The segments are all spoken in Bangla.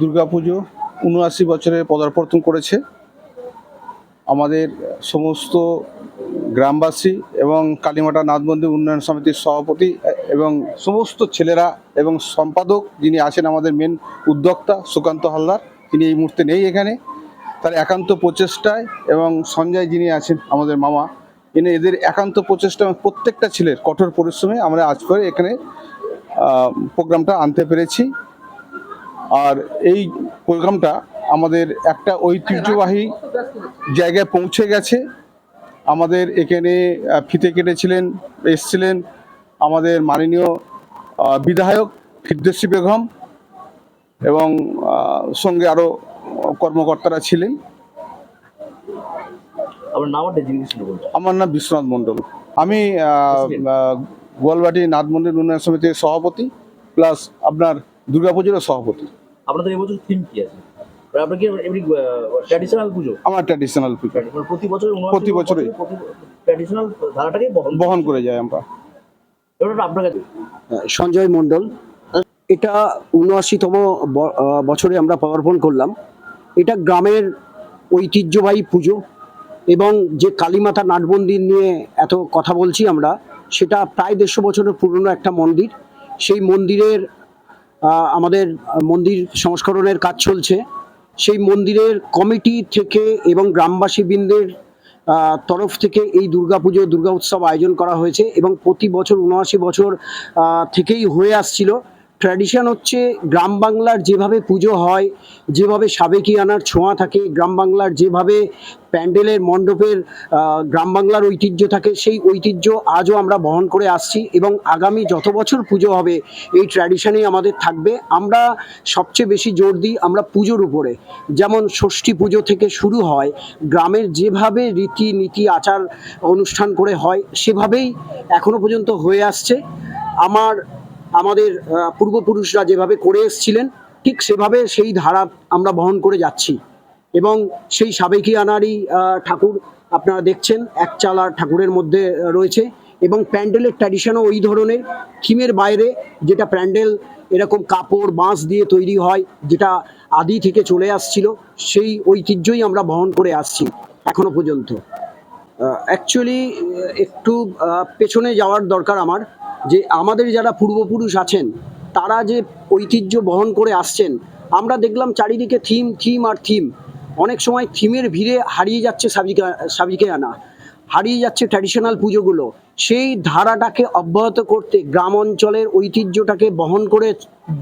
দুর্গাপুজো উনআশি বছরে পদার্পণ করেছে। আমাদের সমস্ত গ্রামবাসী এবং কালীমাটা নাথ মন্দির উন্নয়ন সমিতির সভাপতি এবং সমস্ত ছেলেরা এবং সম্পাদক যিনি আছেন আমাদের মেন উদ্যোক্তা সুকান্ত হালদার, তিনি এই মুহূর্তে নেই এখানে। তার একান্ত প্রচেষ্টায় এবং সঞ্জয় যিনি আছেন আমাদের মামা এনে এদের একান্ত প্রচেষ্টা এবং প্রত্যেকটা ছেলের কঠোর পরিশ্রমে আমরা আজ করে এখানে প্রোগ্রামটা আনতে পেরেছি। আর এই প্রোগ্রামটা আমাদের একটা ঐতিহ্যবাহী জায়গায় পৌঁছে গেছে। আমাদের এখানে ফিতে কেটেছিলেন এসছিলেন আমাদের মাননীয় বিধায়ক ফিরদৌসী বেগম এবং সঙ্গে আরও কর্মকর্তারা ছিলেন। আমার নাম বিশ্বনাথ মণ্ডল। আমি গোয়ালবাটি নাথ মন্দির উন্নয়ন সমিতির সভাপতি প্লাস আপনার দুর্গাপুজোরও সভাপতি। আপনাদের এবছর থিম কি আছে? আর আপনার কি এমনি ট্র্যাডিশনাল পুজো? আমার ট্র্যাডিশনাল পিকার মানে প্রতি বছর। প্রতি বছরই। ট্র্যাডিশনাল ধারাটাকে বহন করে যায়। আমরা। এবার আপনার কাছে? সঞ্জয় মণ্ডল। এটা উনআশিতম বছরে আমরা পদার্পণ করলাম। এটা গ্রামের ঐতিহ্যবাহী পুজো এবং যে কালীমাতা নাট মন্দির নিয়ে এত কথা বলছি আমরা সেটা প্রায় দেড়শো বছরের পুরনো একটা মন্দির। সেই মন্দিরের আমাদের মন্দির সংস্করণের কাজ চলছে। সেই মন্দিরের কমিটি থেকে এবং গ্রামবাসীবৃন্দের তরফ থেকে এই দুর্গাপুজো, দুর্গা উৎসব আয়োজন করা হয়েছে এবং প্রতি বছর উনআশি বছর থেকেই হয়ে আসছিল। ট্র্যাডিশন হচ্ছে গ্রাম বাংলার যেভাবে পুজো হয়, যেভাবে সাবেকিয়ানার ছোঁয়া থাকে, গ্রাম বাংলার যেভাবে প্যান্ডেলের মণ্ডপের গ্রাম বাংলার ঐতিহ্য থাকে, সেই ঐতিহ্য আজও আমরা বহন করে আসছি এবং আগামী যত বছর পুজো হবে, এই ট্র্যাডিশনেই আমাদের থাকবে। আমরা সবচেয়ে বেশি জোর দিই আমরা পুজোর উপরে। যেমন ষষ্ঠী পুজো থেকে শুরু হয়, গ্রামের যেভাবে রীতি নীতি আচার অনুষ্ঠান করে হয়, সেভাবেই এখনও পর্যন্ত হয়ে আসছে। আমার আমাদের পূর্বপুরুষরা যেভাবে করে এসেছিলেন ঠিক সেভাবে সেই ধারা আমরা বহন করে যাচ্ছি। এবং সেই সাবেকি আনারই আহ, ঠাকুর আপনারা দেখছেন এক চালার ঠাকুরের মধ্যে রয়েছে। এবং প্যান্ডেলের ট্র্যাডিশনও ওই ধরনের। থিমের বাইরে যেটা প্যান্ডেল এরকম কাপড় বাঁশ দিয়ে তৈরি হয় যেটা আদি থেকে চলে আসছিল সেই ঐতিহ্যই আমরা বহন করে আসছি এখনও পর্যন্ত। অ্যাকচুয়ালি একটু পেছনে যাওয়ার দরকার আমার। যে আমাদের যারা পূর্বপুরুষ আছেন, তারা যে ঐতিহ্য বহন করে আসছেন, আমরা দেখলাম চারিদিকে থিম থিম আর থিম। অনেক সময় থিমের ভিড়ে হারিয়ে যাচ্ছে সাবিকা সাবিকে আনা হারিয়ে যাচ্ছে ট্র্যাডিশনাল পুজোগুলো। সেই ধারাটাকে অব্যাহত করতে গ্রাম অঞ্চলের ঐতিহ্যটাকে বহন করে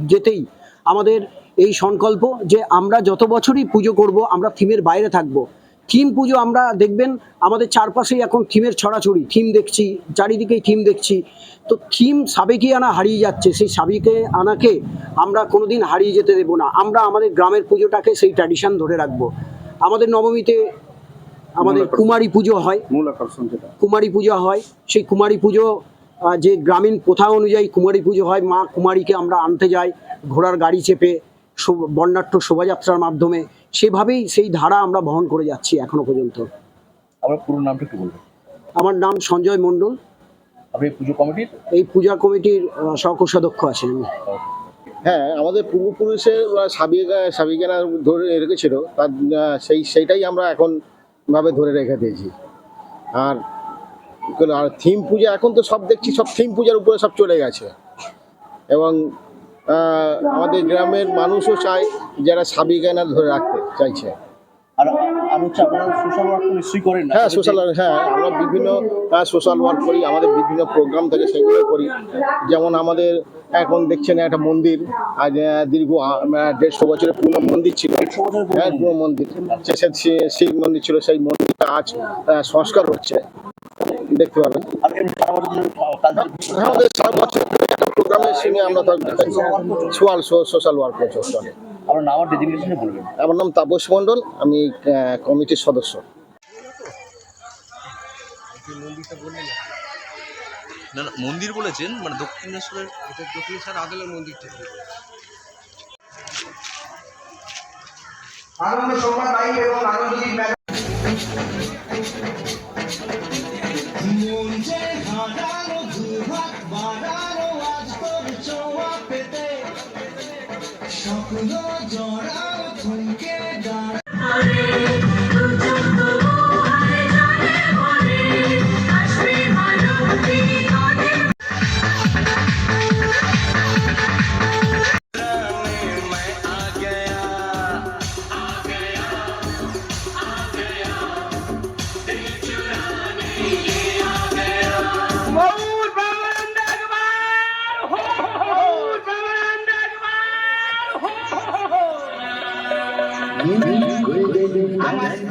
যেতেই আমাদের এই সংকল্প যে আমরা যত বছরই পুজো করব, আমরা থিমের বাইরে থাকব। থিম পুজো আমরা দেখবেন আমাদের চারপাশেই এখন থিমের ছড়াছড়ি থিম দেখছি চারিদিকেই থিম দেখছি। তো থিম সাবেকি আনা হারিয়ে যাচ্ছে সেই সাবেকে আনাকে আমরা কোনোদিন হারিয়ে যেতে দেবো না। আমরা আমাদের গ্রামের পুজোটাকে সেই ট্র্যাডিশন ধরে রাখব। আমাদের নবমীতে আমাদের কুমারী পুজো হয়। কুমারী পুজো হয়। সেই কুমারী পুজো যে গ্রামীণ প্রথা অনুযায়ী কুমারী পুজো হয় মা কুমারীকে আমরা আনতে যাই ঘোড়ার গাড়ি চেপে শোভ- বর্ণাঢ্য শোভাযাত্রার মাধ্যমে। সেভাবেই সেই ধারা আমরা বহন করে যাচ্ছি এখনও পর্যন্ত। আপনার পুরো নামটা একটু বলবেন? আমার নাম সঞ্জয় মণ্ডল। আপনি পুজো কমিটির? এই পূজা কমিটির সহকোষাধ্যক্ষ আছেন হ্যাঁ আমাদের পূর্বপুরুষের সাবিকা সাবিকানা ধরে রেখেছিল। তার সেই সেইটাই আমরা এখন ভাবে ধরে রেখে দিয়েছি। আর আর থিম পূজা এখন তো সব দেখছি সব থিম পূজার উপরে সব চলে গেছে। এবং আমাদের গ্রামের মানুষও চায় যারা সাবি সাবিকানা ধরে রাখতে চাইছে। আর আর হচ্ছে আপনারা সোশ্যাল ওয়ার্ক নিশ্চয়ই করেন হ্যাঁ সোশ্যাল হ্যাঁ আমরা বিভিন্ন সোশ্যাল ওয়ার্ক করি আমাদের বিভিন্ন প্রোগ্রাম থেকে সেগুলো করি। যেমন আমাদের এখন দেখছেন একটা মন্দির আজ দীর্ঘ দেড়শো বছরের পুরনো মন্দির ছিল। হ্যাঁ পুরনো মন্দির। সে- মন্দির ছিল সেই মন্দিরটা আজ সংস্কার হচ্ছে। দেখতে পাবেন। হ্যাঁ, আমাদের সারা বছর প্রোগ্রামের আমরা সোয়াল সোশ্যাল ওয়ার্ক আপনার নাম আর ডেজিগনেশনে বলবেন? আমার নাম তাপস মণ্ডল আমি কমিটির সদস্য। না না মন্দির বলেছেন মানে দক্ষিণেশ্বরের এটা দক্ষিণেশ্বর আদলের মন্দির থেকে আনন্দ সংবাদ লাইভ এবং আনন্দদীপ Dora. ম্যাগাজিন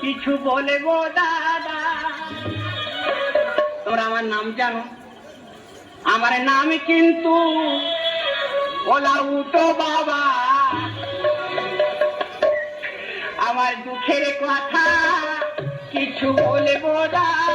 কিছু বলে গো দাদা। তোমরা আমার নাম জানো? আমার নাম কিন্তু ওলা উটো বাবা। আমার দুঃখের কথা কিছু বলে দাদা।